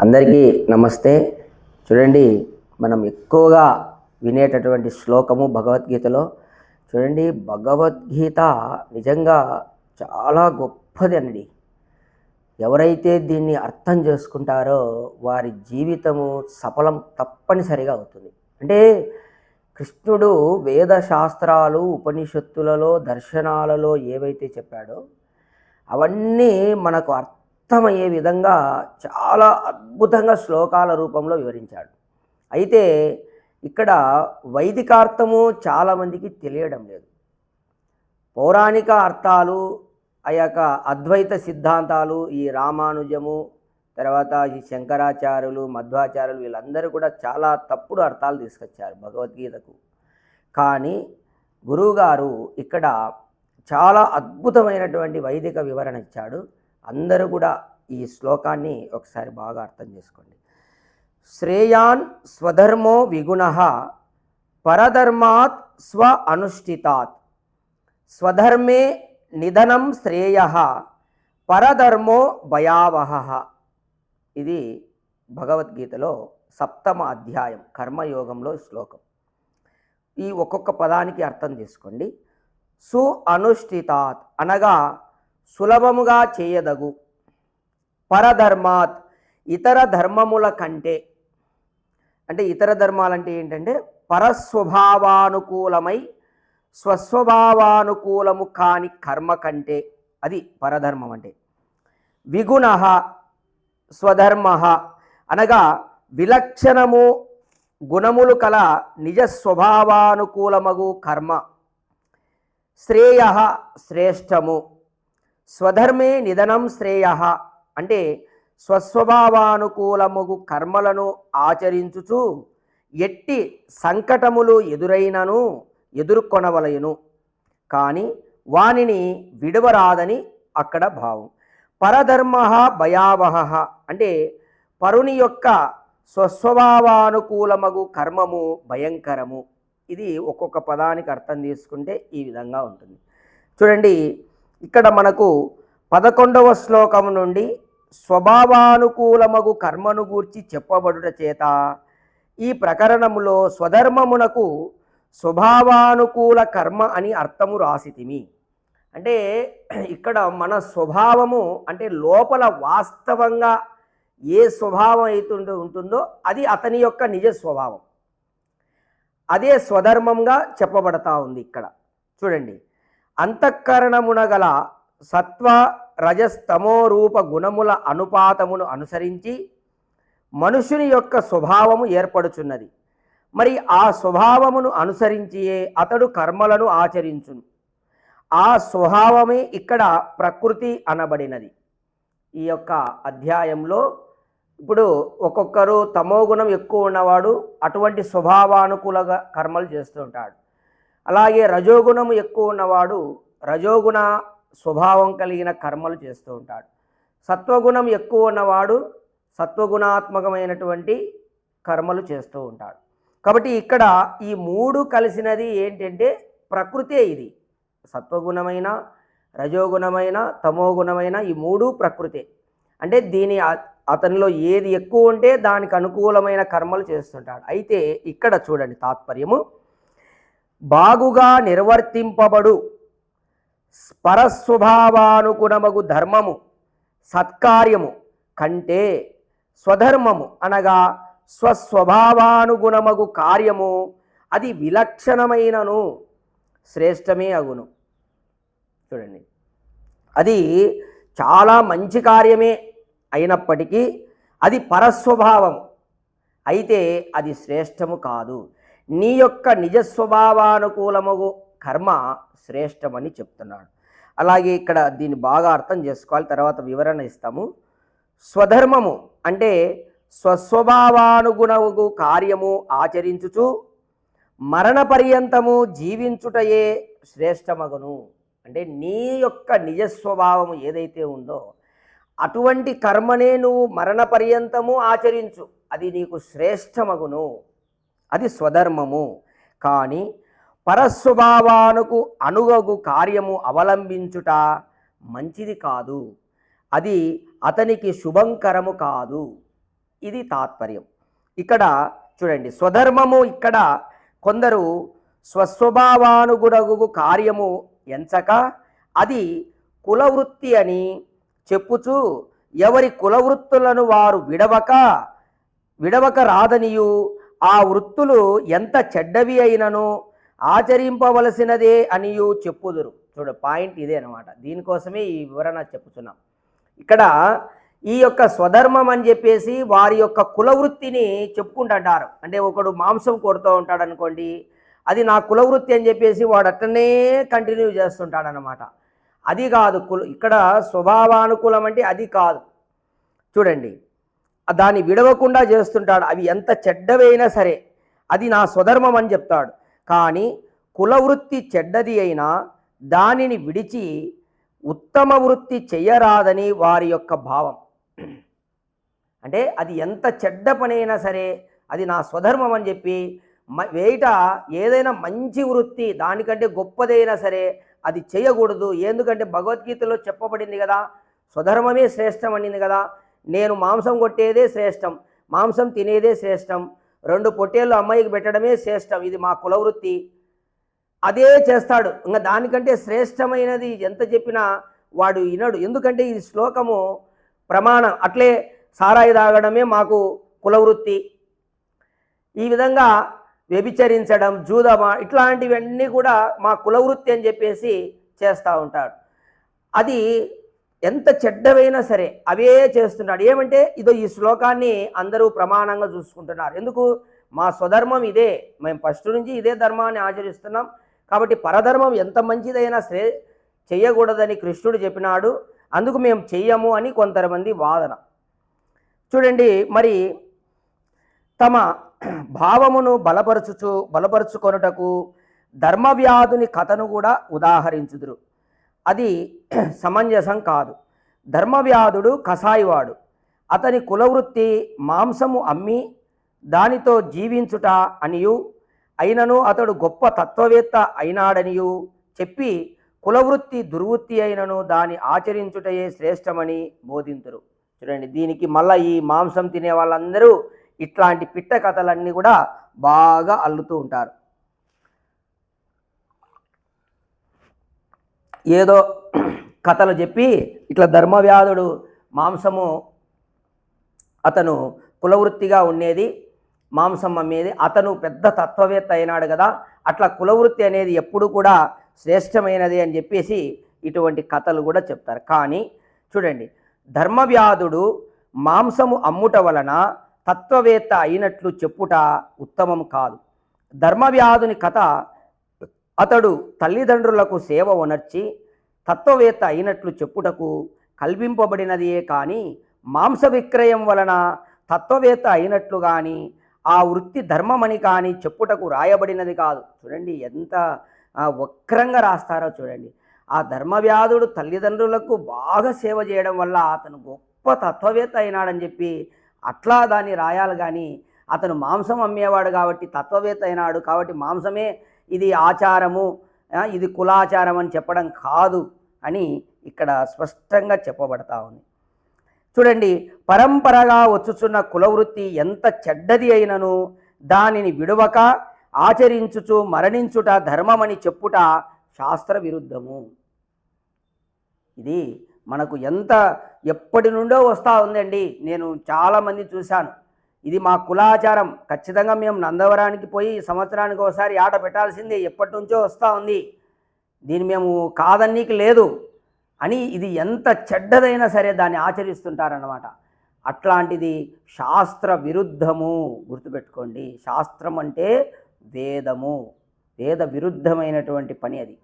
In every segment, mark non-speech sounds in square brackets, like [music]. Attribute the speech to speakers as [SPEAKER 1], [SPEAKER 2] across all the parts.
[SPEAKER 1] అందరికీ నమస్తే. చూడండి మనం ఎక్కువగా వినేటటువంటి శ్లోకము భగవద్గీతలో. చూడండి భగవద్గీత నిజంగా చాలా గొప్పది అండి. ఎవరైతే దీన్ని అర్థం చేసుకుంటారో వారి జీవితము సఫలం తప్పనిసరిగా అవుతుంది. అంటే కృష్ణుడు వేద శాస్త్రాలు ఉపనిషత్తులలో దర్శనాలలో ఏవైతే చెప్పాడో అవన్నీ మనకు అర్థమయ్యే విధంగా చాలా అద్భుతంగా శ్లోకాల రూపంలో వివరించాడు. అయితే ఇక్కడ వైదికార్థము చాలామందికి తెలియడం లేదు. పౌరాణిక అర్థాలు ఆ యొక్క అద్వైత సిద్ధాంతాలు ఈ రామానుజము తర్వాత ఈ శంకరాచార్యులు మధ్వాచార్యులు వీళ్ళందరూ కూడా చాలా తప్పుడు అర్థాలు తీసుకొచ్చారు భగవద్గీతకు. కానీ గురువుగారు ఇక్కడ చాలా అద్భుతమైనటువంటి వైదిక వివరణ ఇచ్చాడు. అందరూ కూడా ఈ శ్లోకాన్ని ఒకసారి బాగా అర్థం చేసుకోండి. శ్రేయాన్ స్వధర్మో విగుణ పరధర్మాత్ స్వ అనుష్ఠితాత్. స్వధర్మే నిధనం శ్రేయ పరధర్మో భయావహ. ఇది భగవద్గీతలో సప్తమ అధ్యాయం కర్మయోగంలో శ్లోకం. ఈ ఒక్కొక్క పదానికి అర్థం తీసుకోండి సు అనుష్ఠితాత్ అనగా సులభముగా చేయదగు. పరధర్మాత్ ఇతర ధర్మముల కంటే అంటే ఇతర ధర్మాలంటే ఏంటంటే పరస్వభావానుకూలమై స్వస్వభావానుకూలము కాని కర్మ కంటే అది పరధర్మం అంటే. విగుణ స్వధర్మ అనగా విలక్షణము గుణములు కల నిజ స్వభావానుకూలమగు కర్మ. శ్రేయ శ్రేష్టము. స్వధర్మే నిధనం శ్రేయ అంటే స్వస్వభావానుకూలముగు కర్మలను ఆచరించుచు ఎట్టి సంకటములు ఎదురైనను ఎదుర్కొనవలయును. కానీ వానిని విడవరాదని అక్కడ భావం. పరధర్మ భయావహ అంటే పరుని యొక్క స్వస్వభావానుకూలమగు కర్మము భయంకరము. ఇది ఒక్కొక్క పదానికి అర్థం తీసుకుంటే ఈ విధంగా ఉంటుంది. చూడండి ఇక్కడ మనకు పదకొండవ శ్లోకం నుండి స్వభావానుకూలమగు కర్మను గూర్చి చెప్పబడుట చేత ఈ ప్రకరణములో స్వధర్మమునకు స్వభావానుకూల కర్మ అని అర్థము రాసితిమి. అంటే ఇక్కడ మన స్వభావము అంటే లోపల వాస్తవంగా ఏ స్వభావం అయితే ఉంటుందో అది అతని యొక్క నిజ స్వభావం. అదే స్వధర్మంగా చెప్పబడతా ఉంది ఇక్కడ. చూడండి. అంతఃకరణమున గల సత్వ రజస్తమో రూప గుణముల అనుపాతమును అనుసరించి మనుషుని యొక్క స్వభావము ఏర్పడుచున్నది. మరి ఆ స్వభావమును అనుసరించియే అతడు కర్మలను ఆచరించును. ఆ స్వభావమే ఇక్కడ ప్రకృతి అనబడినది. ఈ యొక్క అధ్యాయంలో ఇప్పుడు ఒక్కొక్కరు తమో గుణం ఎక్కువ ఉన్నవాడు అటువంటి స్వభావానుకూలగా కర్మలు చేస్తుంటాడు అలాగే రజోగుణము ఎక్కువ ఉన్నవాడు రజోగుణ స్వభావం కలిగిన కర్మలు చేస్తూ ఉంటాడు. సత్వగుణం ఎక్కువ ఉన్నవాడు సత్వగుణాత్మకమైనటువంటి కర్మలు చేస్తూ ఉంటాడు. కాబట్టి ఇక్కడ ఈ మూడు కలిసినది ఏంటంటే ప్రకృతే ఇది. సత్వగుణమైన రజోగుణమైన తమోగుణమైన ఈ మూడు ప్రకృతే. అంటే దీని అతనిలో ఏది ఎక్కువ ఉంటే దానికి అనుకూలమైన కర్మలు చేస్తుంటాడు. అయితే ఇక్కడ చూడండి తాత్పర్యము. బాగుగా నిర్వర్తింపబడు. పరస్వభావానుగుణమగు ధర్మము సత్కార్యము కంటే స్వధర్మము అనగా స్వస్వభావానుగుణమగు కార్యము అది విలక్షణమైనను శ్రేష్టమే అగును. చూడండి. అది చాలా మంచి కార్యమే అయినప్పటికీ అది పరస్వభావం అయితే అది శ్రేష్టము కాదు. నీ యొక్క నిజ స్వభావానుకూలము కర్మ శ్రేష్టమని చెప్తున్నాడు. అలాగే ఇక్కడ దీన్ని బాగా అర్థం చేసుకోవాలి. తర్వాత వివరణ ఇస్తాము. స్వధర్మము అంటే స్వస్వభావానుగుణము కార్యము ఆచరించుచు మరణ పర్యంతము జీవించుటయే శ్రేష్టమగును. అంటే నీ యొక్క నిజ స్వభావము ఏదైతే ఉందో అటువంటి కర్మనే నువ్వు మరణ పర్యంతము ఆచరించు. అది నీకు శ్రేష్టమగును. అది స్వధర్మము. కానీ పరస్వభావానుకు అనుగగు కార్యము అవలంబించుట మంచిది కాదు. అది అతనికి శుభంకరము కాదు. ఇది తాత్పర్యం. ఇక్కడ చూడండి స్వధర్మము ఇక్కడ కొందరు స్వస్వభావానుగుణగు కార్యము ఎంచక అది కులవృత్తి అని చెప్పుచు ఎవరి కులవృత్తులను వారు విడవక విడవక రాదనియు ఆ వృత్తులు ఎంత చెడ్డవి అయినను ఆచరింపవలసినదే అనియు చెప్పుదురు. చూడు పాయింట్ ఇదే అనమాట దీనికోసమే ఈ వివరణ చెప్పుతున్నాం ఇక్కడ ఈ యొక్క స్వధర్మం అని చెప్పేసి వారి యొక్క కులవృత్తిని చెప్పుకుంటుంటారు. అంటే ఒకడు మాంసం కొడుతూ ఉంటాడు అనుకోండి అది నా కులవృత్తి అని చెప్పేసి వాడు అట్లనే కంటిన్యూ చేస్తుంటాడనమాట అది కాదు కుల ఇక్కడ స్వభావానుకూలం అంటే అది కాదు. చూడండి దాన్ని విడవకుండా చేస్తుంటాడు. అవి ఎంత చెడ్డవైనా సరే అది నా స్వధర్మం అని చెప్తాడు. కానీ కులవృత్తి చెడ్డది అయినా దానిని విడిచి ఉత్తమ వృత్తి చెయ్యరాదని వారి యొక్క భావం. అంటే అది ఎంత చెడ్డ పనైనా సరే అది నా స్వధర్మం అని చెప్పి మ- వేయట ఏదైనా మంచి వృత్తి దానికంటే గొప్పదైనా సరే అది చేయకూడదు. ఎందుకంటే భగవద్గీతలో చెప్పబడింది కదా స్వధర్మమే శ్రేష్టం అనింది కదా నేను మాంసం కొట్టేదే శ్రేష్టం మాంసం తినేదే శ్రేష్టం రెండు పొట్టేళ్ళు అమ్మాయికి పెట్టడమే శ్రేష్టం ఇది మా కులవృత్తి. అదే చేస్తాడు. ఇంకా దానికంటే శ్రేష్టమైనది ఎంత చెప్పినా వాడు వినడు. ఎందుకంటే ఈ శ్లోకము ప్రమాణం అట్లే సారాయి తాగడమే మాకు కులవృత్తి. ఈ విధంగా వ్యభిచరించడం జూదమా ఇట్లాంటివన్నీ కూడా మా కులవృత్తి అని చెప్పేసి చేస్తూ ఉంటాడు. అది ఎంత చెడ్డవైనా సరే అవే చేస్తున్నాడు. ఏమంటే ఇదో ఈ శ్లోకాన్ని అందరూ ప్రమాణంగా చూసుకుంటున్నారు. ఎందుకు? మా స్వధర్మం ఇదే. మేము ఫస్ట్ నుంచి ఇదే ధర్మాన్ని ఆచరిస్తున్నాం. కాబట్టి పరధర్మం ఎంత మంచిదైనా సరే చెయ్యకూడదని కృష్ణుడు చెప్పినాడు. అందుకు మేము చెయ్యము అని కొంతమంది వాదన. చూడండి మరి తమ భావమును బలపరచుచు బలపరుచుకొనుటకు ధర్మవ్యాధుని కథను కూడా ఉదాహరించుదురు. అది [clears throat] సమంజసం కాదు. ధర్మవ్యాధుడు కసాయివాడు. అతని కులవృత్తి మాంసము అమ్మి దానితో జీవించుట అనియు అయినను అతడు గొప్ప తత్వవేత్త అయినాడనియు చెప్పి కులవృత్తి దుర్వృత్తి అయినను దాని ఆచరించుటయే శ్రేష్టమని బోధింతురు. చూడండి దీనికి మళ్ళీ ఈ మాంసం తినే వాళ్ళందరూ ఇట్లాంటి పిట్ట కథలన్నీ కూడా బాగా అల్లుతూ ఉంటారు. ఏదో కథలు చెప్పి ఇట్లా ధర్మవ్యాధుడు మాంసము అతను కులవృత్తిగా ఉండేది మాంసం అమ్మేది. అతను పెద్ద తత్వవేత్త అయినాడు కదా. అట్లా కులవృత్తి అనేది ఎప్పుడు కూడా శ్రేష్టమైనది అని చెప్పేసి ఇటువంటి కథలు కూడా చెప్తారు. కానీ చూడండి ధర్మవ్యాధుడు మాంసము అమ్ముట వలన తత్వవేత్త అయినట్లు చెప్పుట ఉత్తమం కాదు. ధర్మవ్యాధుని కథ అతడు తల్లిదండ్రులకు సేవ ఉనర్చి తత్వవేత్త అయినట్లు చెప్పుటకు కల్పింపబడినదియే కానీ మాంస విక్రయం వలన తత్వవేత్త అయినట్లు కానీ ఆ వృత్తి ధర్మమని కానీ చెప్పుటకు రాయబడినది కాదు. చూడండి ఎంత వక్రంగా రాస్తారో చూడండి. ఆ ధర్మవ్యాధుడు తల్లిదండ్రులకు బాగా సేవ చేయడం వల్ల అతను గొప్ప తత్వవేత్త అయినాడని చెప్పి అట్లా దాన్ని రాయాలి కానీ అతను మాంసం అమ్మేవాడు కాబట్టి తత్వవేత్త అయినాడు కాబట్టి మాంసమే ఇది ఆచారము ఇది కులాచారం అని చెప్పడం కాదు అని ఇక్కడ స్పష్టంగా చెప్పబడతా ఉంది. చూడండి పరంపరగా వచ్చుచున్న కులవృత్తి ఎంత చెడ్డది అయినను దానిని విడువక ఆచరించుచు మరణించుట ధర్మమని చెప్పుట శాస్త్ర విరుద్ధము ఇది మనకు ఎంత ఎప్పటి నుండో వస్తూ ఉందండి. నేను చాలామంది చూశాను. ఇది మా కులాచారం. ఖచ్చితంగా మేము నందవరానికి పోయి సంవత్సరానికి ఒకసారి ఆట పెట్టాల్సిందే. ఎప్పటి నుంచో వస్తూ ఉంది. దీన్ని మేము కాదన్నీకి లేదు అని ఇది ఎంత చెడ్డదైనా సరే దాన్ని ఆచరిస్తుంటారన్నమాట. అట్లాంటిది శాస్త్ర విరుద్ధము గుర్తుపెట్టుకోండి. శాస్త్రం అంటే వేదము. వేద విరుద్ధమైనటువంటి పని అది.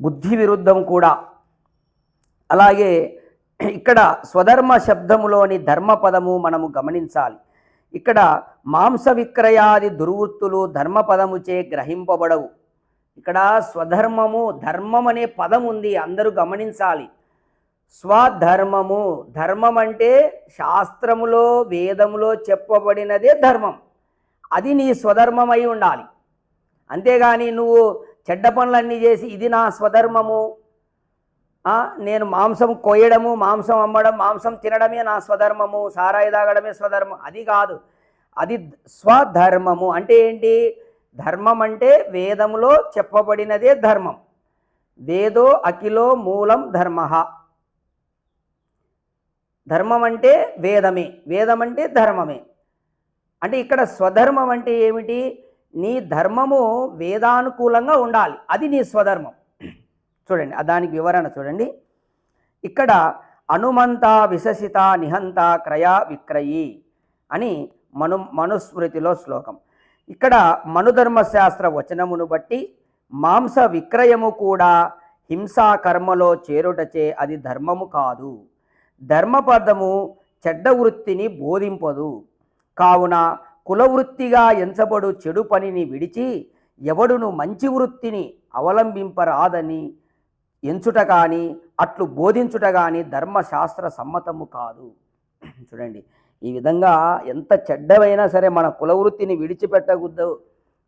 [SPEAKER 1] బుద్ధి విరుద్ధం కూడా. అలాగే ఇక్కడ స్వధర్మ శబ్దములోని ధర్మపదము మనము గమనించాలి. ఇక్కడ మాంస విక్రయాది దుర్వృత్తులు ధర్మపదముచే గ్రహింపబడవు. ఇక్కడ స్వధర్మము ధర్మం అనే పదం ఉంది అందరూ గమనించాలి. స్వధర్మము ధర్మం అంటే శాస్త్రములో వేదములో చెప్పబడినదే ధర్మం. అది నీ స్వధర్మం అయి ఉండాలి. అంతేగాని నువ్వు చెడ్డ పనులన్నీ చేసి ఇది నా స్వధర్మము నేను మాంసం కొయ్యడము మాంసం అమ్మడం మాంసం తినడమే నా స్వధర్మము సారాయి తాగడమే స్వధర్మం అది కాదు. అది స్వధర్మము. అంటే ఏంటి? ధర్మం అంటే వేదములో చెప్పబడినదే ధర్మం. వేదో అఖిలో మూలం ధర్మ. ధర్మం అంటే వేదమే. వేదం అంటే ధర్మమే. అంటే ఇక్కడ స్వధర్మం అంటే ఏమిటి? నీ ధర్మము వేదానుకూలంగా ఉండాలి. అది నీ స్వధర్మం. చూడండి దానికి వివరణ చూడండి. ఇక్కడ అనుమంత విశసిత నిహంత క్రయ విక్రయి అని మను మనుస్మృతిలో శ్లోకం. ఇక్కడ మనుధర్మశాస్త్ర వచనమును బట్టి మాంస విక్రయము కూడా హింసా కర్మలో చేరుటచే అది ధర్మము కాదు. ధర్మపదము చెడ్డ వృత్తిని బోధింపదు. కావున కులవృత్తిగా ఎంచబడు చెడు పనిని విడిచి ఎవడును మంచి వృత్తిని అవలంబింపరాదని ఎంచుట కానీ అట్లు బోధించుట కానీ ధర్మశాస్త్ర సమ్మతము కాదు. చూడండి ఈ విధంగా ఎంత చెడ్డవైనా సరే మన కులవృత్తిని విడిచిపెట్టకూడదు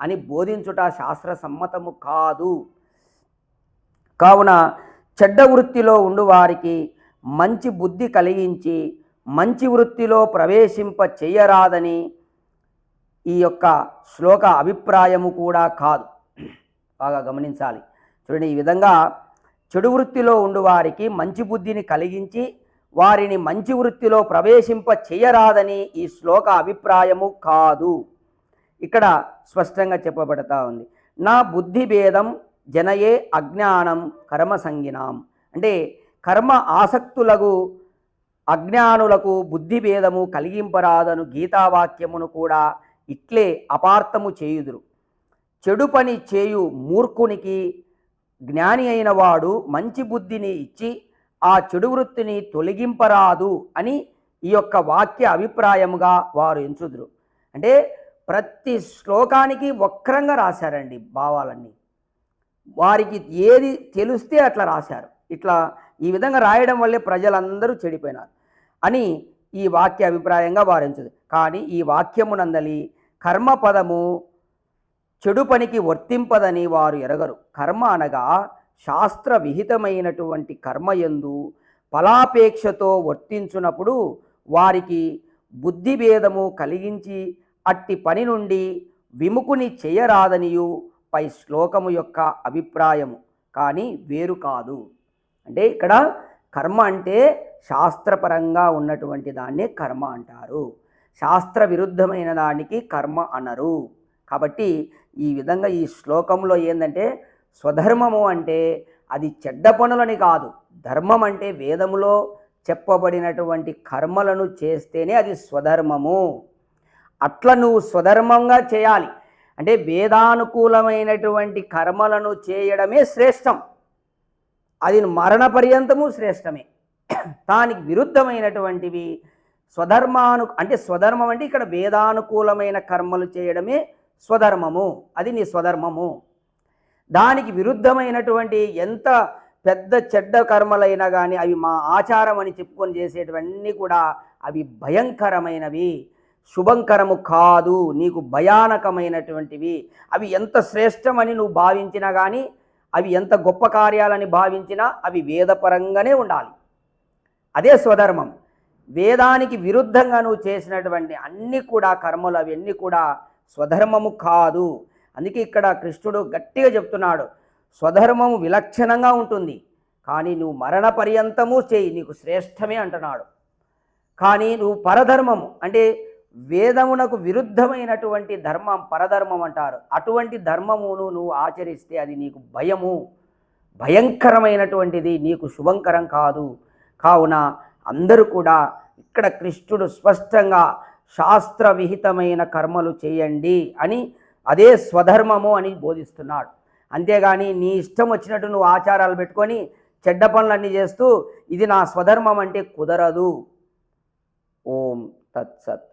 [SPEAKER 1] అని బోధించుట శాస్త్ర సమ్మతము కాదు. కావున చెడ్డ వృత్తిలో ఉండు వారికి మంచి బుద్ధి కలిగించి మంచి వృత్తిలో ప్రవేశింప చేయరాదని ఈ యొక్క శ్లోక అభిప్రాయము కూడా కాదు. బాగా గమనించాలి. చూడండి ఈ విధంగా చెడు వృత్తిలో ఉండువారికి మంచి బుద్ధిని కలిగించి వారిని మంచి వృత్తిలో ప్రవేశింప చేయరాదని ఈ శ్లోక అభిప్రాయము కాదు. ఇక్కడ స్పష్టంగా చెప్పబడతా ఉంది. నా బుద్ధి భేదం జనయే అజ్ఞానం కర్మ సంగినాం. అంటే కర్మ ఆసక్తులకు అజ్ఞానులకు బుద్ధి భేదము కలిగింపరాదను గీతావాక్యమును కూడా ఇట్లే అపార్థము చేయుదురు. చెడు పని చేయు మూర్ఖునికి జ్ఞాని అయిన వాడు మంచి బుద్ధిని ఇచ్చి ఆ చెడు వృత్తిని తొలగింపరాదు అని ఈ యొక్క వాక్య అభిప్రాయముగా వారు ఎంచుదురు. అంటే ప్రతి శ్లోకానికి వక్రంగా రాశారండి భావాలన్నీ. వారికి ఏది తెలిస్తే అట్లా రాశారు. ఇట్లా ఈ విధంగా రాయడం వల్లే ప్రజలందరూ చెడిపోయినారు అని ఈ వాక్య అభిప్రాయంగా వారు ఎంచుదు కానీ ఈ వాక్యమునందలి కర్మపదము చెడు పనికి వర్తింపదని వారు ఎరగరు. కర్మ అనగా శాస్త్ర విహితమైనటువంటి కర్మయందు ఫలాపేక్షతో వర్తించునప్పుడు వారికి బుద్ధి భేదము కలిగించి అట్టి పని నుండి విముకుని చేయరాదనియు పై శ్లోకము యొక్క అభిప్రాయము. కానీ వేరు కాదు. అంటే ఇక్కడ కర్మ అంటే శాస్త్రపరంగా ఉన్నటువంటి దాన్నే కర్మ అంటారు. శాస్త్ర విరుద్ధమైన దానికి కర్మ అనరు. కాబట్టి ఈ విధంగా ఈ శ్లోకంలో ఏంటంటే స్వధర్మము అంటే అది చెడ్డ పనులని కాదు. ధర్మం అంటే వేదములో చెప్పబడినటువంటి కర్మలను చేస్తేనే అది స్వధర్మము. అట్లా నువ్వు స్వధర్మంగా చేయాలి. అంటే వేదానుకూలమైనటువంటి కర్మలను చేయడమే శ్రేష్టం. అది మరణ పర్యంతము శ్రేష్టమే. దానికి విరుద్ధమైనటువంటివి స్వధర్మాను అంటే స్వధర్మం అంటే ఇక్కడ వేదానుకూలమైన కర్మలు చేయడమే స్వధర్మము. అది నీ స్వధర్మము. దానికి విరుద్ధమైనటువంటి ఎంత పెద్ద చెడ్డ కర్మలైనా కానీ అవి మా ఆచారం అని చెప్పుకొని చేసేటివన్నీ కూడా అవి భయంకరమైనవి. శుభంకరము కాదు నీకు భయానకమైనటువంటివి. అవి ఎంత శ్రేష్టమని నువ్వు భావించినా కానీ అవి ఎంత గొప్ప కార్యాలని భావించినా అవి వేదపరంగానే ఉండాలి. అదే స్వధర్మం. వేదానికి విరుద్ధంగా నువ్వు చేసినటువంటి అన్నీ కూడా కర్మలు అవన్నీ కూడా స్వధర్మము కాదు. అందుకే ఇక్కడ కృష్ణుడు గట్టిగా చెప్తున్నాడు. స్వధర్మము విలక్షణంగా ఉంటుంది. కానీ నువ్వు మరణ పర్యంతము చేయి నీకు శ్రేష్టమే అంటున్నాడు. కానీ నువ్వు పరధర్మము అంటే వేదమునకు విరుద్ధమైనటువంటి ధర్మం పరధర్మం అంటారు. అటువంటి ధర్మమును నువ్వు ఆచరిస్తే అది నీకు భయము. భయంకరమైనటువంటిది నీకు శుభంకరం కాదు. కావున అందరూ కూడా ఇక్కడ కృష్ణుడు స్పష్టంగా శాస్త్ర విహితమైన కర్మలు చేయండి అని అదే స్వధర్మము అని బోధిస్తున్నాడు. అంతేగాని నీ ఇష్టం వచ్చినట్టు నువ్వు ఆచారాలు పెట్టుకొని చెడ్డ పనులన్నీ చేస్తూ ఇది నా స్వధర్మం అంటే కుదరదు. ఓం తత్సత్.